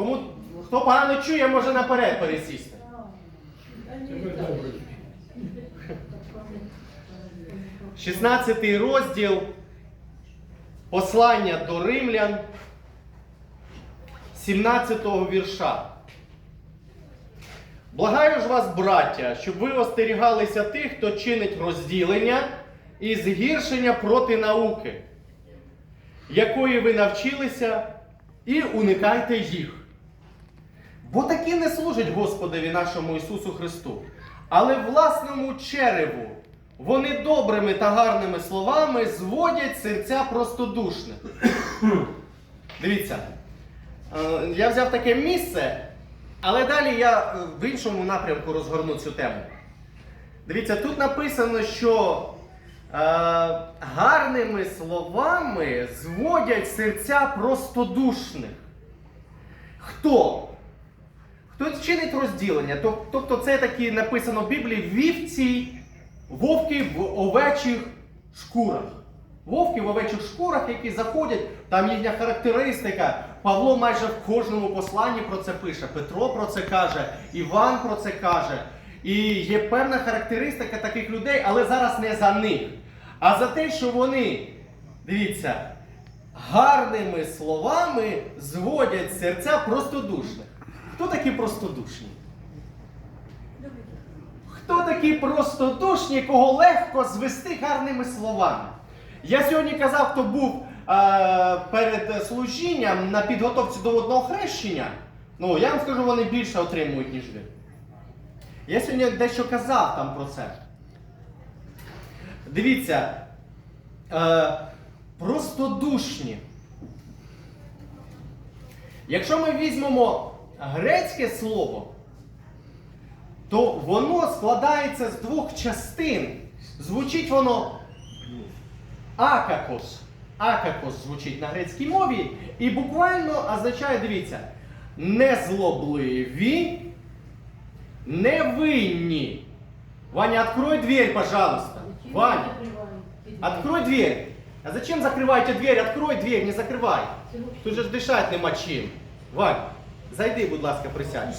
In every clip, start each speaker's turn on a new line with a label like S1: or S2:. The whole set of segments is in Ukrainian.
S1: Кому хто погано чує, може наперед пересісти. 16 розділ послання до римлян 17-го вірша. Благаю ж вас, браття, щоб ви остерігалися тих, хто чинить розділення і згіршення проти науки, якої ви навчилися, і уникайте їх. Бо такі не служать Господові нашому Ісусу Христу, але власному череву вони добрими та гарними словами зводять серця простодушних. Дивіться, е, я взяв таке місце, але далі я е, в іншому напрямку розгорну цю тему. Дивіться, тут написано, що е, гарними словами зводять серця простодушних. Хто? Чинить розділення? Тобто це такі написано в Біблії вівці, вовки в овечих шкурах. Вовки в овечих шкурах, які заходять, там їхня характеристика. Павло майже в кожному посланні про це пише. Петро про це каже, Іван про це каже. І є певна характеристика таких людей, але зараз не за них, а за те, що вони, дивіться, гарними словами зводять серця простодушних. Хто такі простодушні? Хто такі простодушні, кого легко звести гарними словами? Я сьогодні казав, хто був е, перед служінням на підготовці до водного хрещення. Ну, я вам скажу, вони більше отримують, ніж ви. Я сьогодні дещо казав там про це. Дивіться, е, простодушні. Якщо ми візьмемо грецьке слово, то воно складається з двох частин. Звучить воно акакос. Акакос звучить на грецькій мові і буквально означає, дивіться, незлобливі, невинні. Ваня, открой дверь, пожалуйста. Ваня, открой дверь. А зачем закрываете дверь? Открой дверь, не закрывай. Тут же ж дишати нема чим. Вань, зайди, будь ласка, присядь.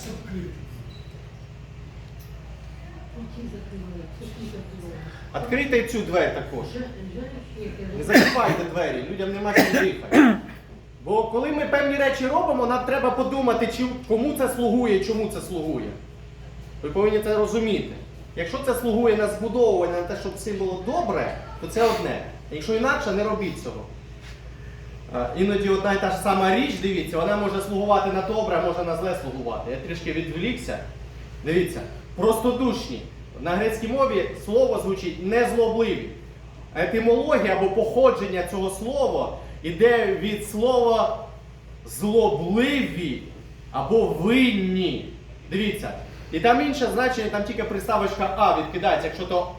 S1: Відкрийте цю двері також. Не закривайте двері, людям нема чим дихати. Бо коли ми певні речі робимо, нам треба подумати, чи, кому це слугує, чому це слугує. Ви повинні це розуміти. Якщо це слугує на збудовування, на те, щоб всім було добре, то це одне. Якщо інакше, не робіть цього. Іноді одна і та ж сама річ, дивіться, вона може слугувати на добре, а може на зле слугувати. Я трішки відвлікся. Дивіться, простодушні. На грецькій мові слово звучить незлобливі. Етимологія або походження цього слова йде від слова злобливі або винні. Дивіться. І там інше значення, там тільки приставочка А відкидається. Якщо то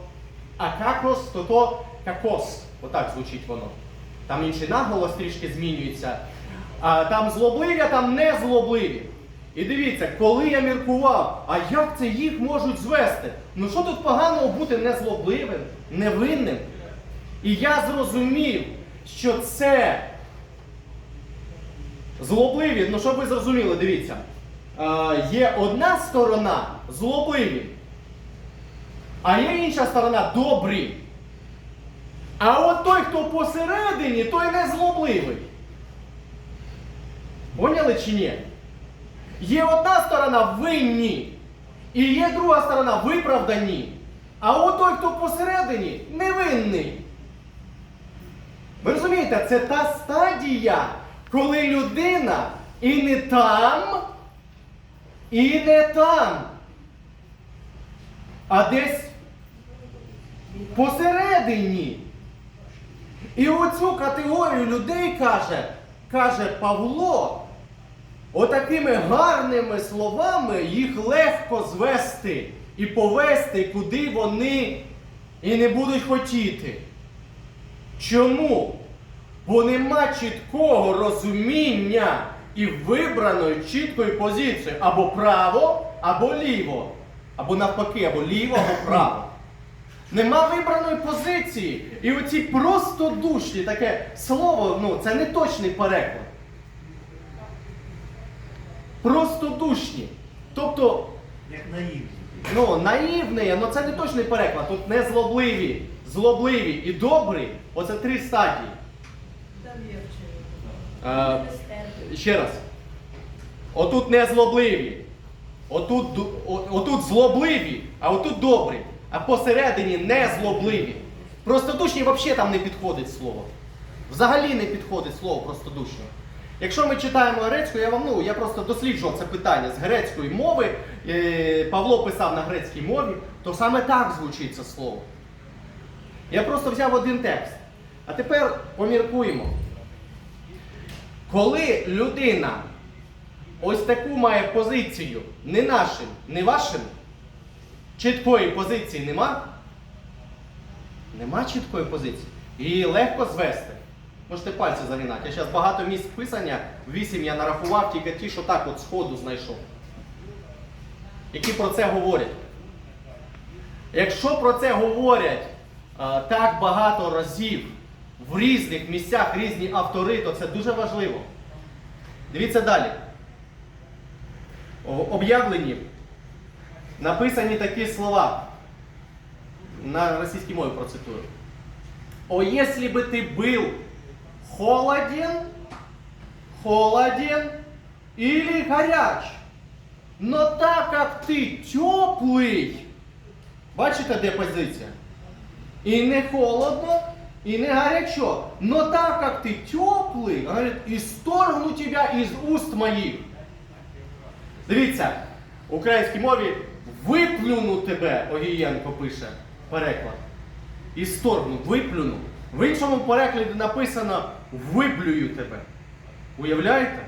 S1: акакос, то то какос. Отак звучить воно. Там інший наголос трішки змінюється. А там злобливі, а там не злобливі. І дивіться, коли я міркував, а як це їх можуть звести? Ну що тут поганого бути незлобливим, невинним? І я зрозумів, що це злобливі, ну щоб ви зрозуміли, дивіться, є одна сторона злобливі, а є інша сторона добрі. А от той, хто посередині, той не злобливий. Поняли чи ні? Є одна сторона винні, і є друга сторона виправдані. А от той, хто посередині, невинний. Ви розумієте, це та стадія, коли людина і не там, і не там, а десь посередині. І оцю категорію людей каже, каже Павло, отакими гарними словами їх легко звести і повести, куди вони і не будуть хотіти. Чому? Бо нема чіткого розуміння і вибраної чіткої позиції або право, або ліво. Або навпаки, або ліво, або право. Нема вибраної позиції. І оці простодушні таке слово, ну, це не точний переклад. Простодушні. Тобто,
S2: Як наївні.
S1: ну, наївний, але це не точний переклад. Тут не злобливі, злобливі і добрі. Оце три стадії. Е, ще раз. Отут не злобливі. Отут, отут злобливі, а отут добрі. А посередині не злобливі. Простодушні взагалі там не підходить слово. Взагалі не підходить слово простодушні. Якщо ми читаємо грецьку, я вам ну я просто досліджував це питання з грецької мови. е, Павло писав на грецькій мові, то саме так звучить це слово. Я просто взяв один текст. А тепер поміркуємо. Коли людина ось таку має позицію, не нашим, не вашим, чіткої позиції нема, нема чіткої позиції. Її легко звести. Можете пальці загинати. Я зараз багато місць писання, вісім я нарахував, тільки ті, що так от сходу знайшов. Які про це говорять. Якщо про це говорять а, так багато разів в різних місцях різні автори, то це дуже важливо. Дивіться далі. В об'явленні написані такі слова. На російській мові процитую. О, если бы ты был холоден, холоден или горяч, но так как ты теплый, бачите, де позиція? І не холодно, і не гарячо. Но так как ты теплый, говорит, исторгну тебя из уст моїх. Дивіться, в українській мові виплюну тебе, Огієнко пише переклад. Історгну, виплюну. В іншому перекладі написано виблюю тебе. Уявляєте?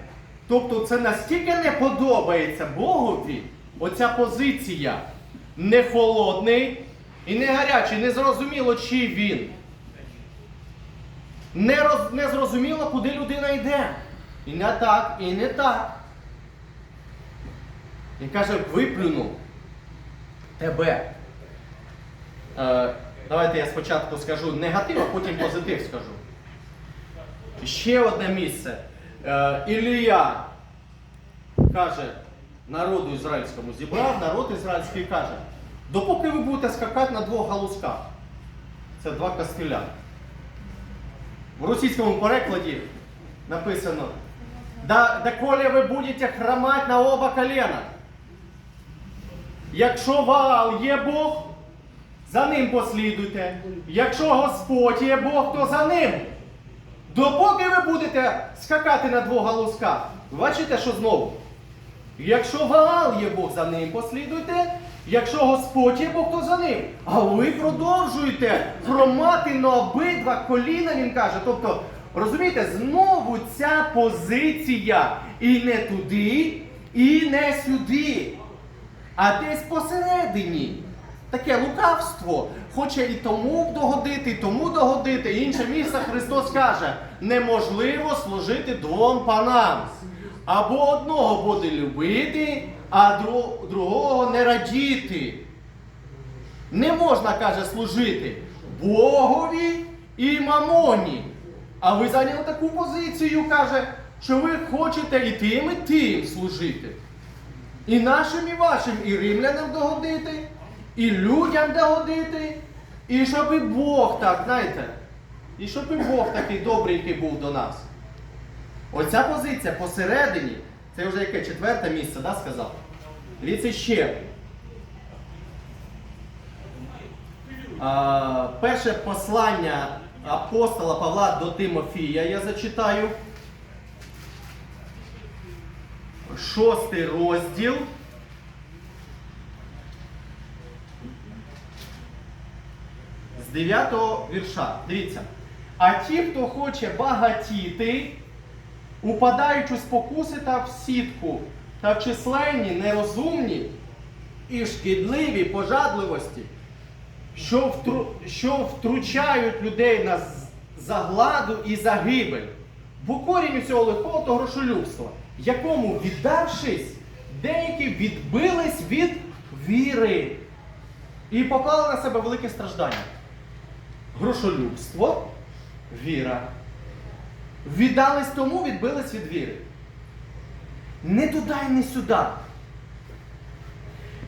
S1: Тобто це настільки не подобається Богові, оця позиція не холодний і не гарячий, не зрозуміло, чи він. Не, роз, не зрозуміло, куди людина йде. І не так, і не так. Він каже, виплюну тебе. Е, давайте я спочатку скажу негатив, а потім позитив скажу. Ще одне місце. Е, Ілія каже народу ізраїльському, зібрав народ ізраїльський каже, допоки ви будете скакати на двох галузках. Це два кастиля. В російському перекладі написано, доколе ви будете хромати на оба колена. Якщо Ваал є Бог, за ним послідуйте. Якщо Господь є Бог, то за ним. Допоки ви будете скакати на двох галузках, бачите, що знову? Якщо Ваал є Бог, за ним послідуйте. Якщо Господь є Бог, то за ним. А ви продовжуєте хромати на обидва коліна, він каже. Тобто, розумієте, знову ця позиція і не туди, і не сюди, а десь посередині. Таке лукавство хоче і тому догодити, і тому догодити. Інше місце Христос каже, неможливо служити двом панам. Або одного буде любити, а другого не радіти. Не можна, каже, служити Богові і мамоні. А ви зайняли таку позицію, каже, що ви хочете і тим, і тим служити. І нашим, і вашим, і римлянам догодити, і людям догодити, і щоб і Бог так, знаєте, і щоб і Бог такий добренький був до нас. Оця позиція посередині, це вже яке четверте місце, да, сказав? Дивіться ще. А, перше послання апостола Павла до Тимофія я зачитаю. Шостий розділ. З 9 вірша. Дивіться. А ті, хто хоче багатіти, упадають у спокуси та в сітку, та в численні, нерозумні і шкідливі пожадливості, що, втручають людей на загладу і загибель. Бо корінь усього лихого то грошолюбство, якому, віддавшись, деякі відбились від віри і поклали на себе велике страждання. Грошолюбство, віра. Віддались тому, відбились від віри. не туди і не сюди.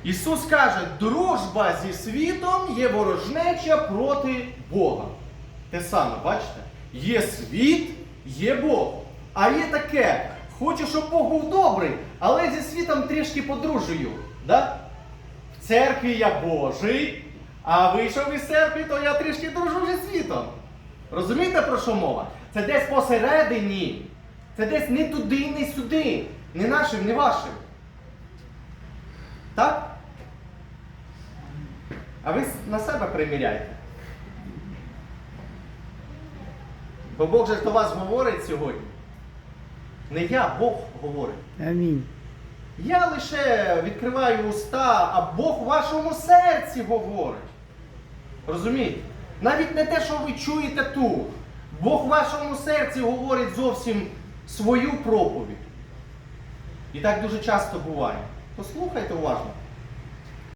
S1: Ісус каже, дружба зі світом є ворожнеча проти Бога. Те саме, бачите? Є світ, є Бог. А є таке, хочу, щоб Бог був добрий, але зі світом трішки подружую. Да? В церкві я Божий, а вийшов із церкви, то я трішки дружу зі світом. Розумієте про що мова? Це десь посередині. Це десь не туди, не сюди. Не нашим, не вашим. Так? А ви на себе приміряйте. Бо Бог же до вас говорить сьогодні. Не я, Бог говорить.
S2: Амінь.
S1: Я лише відкриваю уста, а Бог в вашому серці говорить. Розумієте? Навіть не те, що ви чуєте тут. Бог в вашому серці говорить зовсім свою проповідь. І так дуже часто буває. Послухайте уважно.